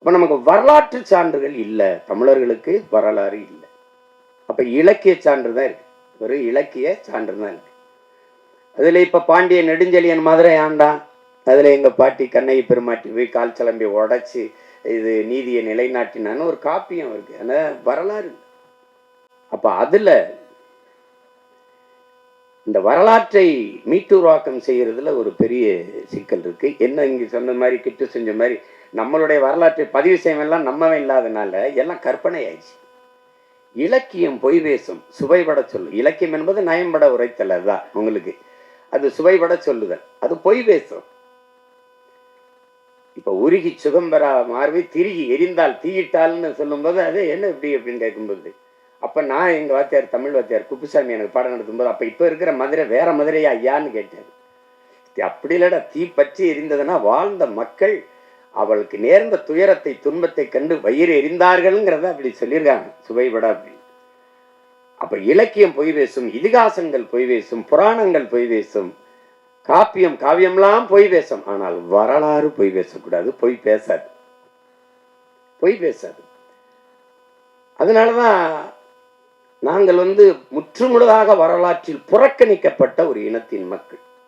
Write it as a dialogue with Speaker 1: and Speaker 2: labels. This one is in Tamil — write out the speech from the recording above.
Speaker 1: அப்போ நமக்கு வரலாற்று சான்றுகள் இல்லை. தமிழர்களுக்கு வரலாறு இல்லை. அப்போ இலக்கிய சான்று தான் இருக்கு. ஒரு இலக்கிய சான்று தான் இருக்கு. அதில் இப்போ பாண்டிய நெடுஞ்செழியன் மதுரை ஆண்டான். அதில் எங்கள் பாட்டி கண்ணகி பெருமாட்டி போய் கால் சிலம்பி உடச்சி இது நீதியை நிலைநாட்டினான்னு ஒரு காப்பியம் இருக்குது ஆனால் வரலாறு அப்போ அதில் இந்த வரலாற்றை மீட்டுருவாக்கம் செய்கிறதுல ஒரு பெரிய சிக்கல் இருக்குது என்ன இங்கே சொன்ன மாதிரி கிட்டு செஞ்ச மாதிரி நம்மளுடைய வரலாற்றை பதிவு செய்யலாம் நம்மவே இல்லாதனால எல்லாம் கற்பனை ஆயிடுச்சு இலக்கியம் பொய் பேசும் சுவைபட சொல்லும். இலக்கியம் என்பது நயம்பட உரைத்தல் அதுதான் உங்களுக்கு. அது சுவைபட சொல்லுதல். அது பொய் பேசும். இப்போ உருகி சுகம்பரா மாறுவி திருகி எரிந்தால் தீயிட்டால்னு சொல்லும்போது அது என்ன இப்படி அப்படின்னு கேட்கும்போது அப்போ நான் எங்கள் வாத்தியார் தமிழ் வாத்தியார் குப்புசாமி எனக்கு பாடம் நடத்தும்போது அப்போ இப்போ இருக்கிற மதுரை வேற மதுரையா ஐயான்னு கேட்டார். அப்படி இல்லடா தீ பற்றி எரிந்ததுன்னா வாழ்ந்த மக்கள் அவளுக்கு நேர்ந்த துயரத்தை துன்பத்தை கண்டு வயிறு எரிந்தார்கள்ங்கிறத அப்படி சொல்லியிருக்காங்க. சுவைபட அப்படி. அப்போ இலக்கியம் பொய் பேசும் இதிகாசங்கள் பொய் பேசும் புராணங்கள் பொய் பேசும் காப்பியம் காவியம்லாம் பொய் பேசும். ஆனால் வரலாறு பொய் பேசக்கூடாது பொய் பேசாது. பொய் பேசாது. அதனாலதான் நாங்கள் வந்து முற்றுமுழுதாக வரலாற்றில் புறக்கணிக்கப்பட்ட ஒரு இனத்தின் மக்கள்.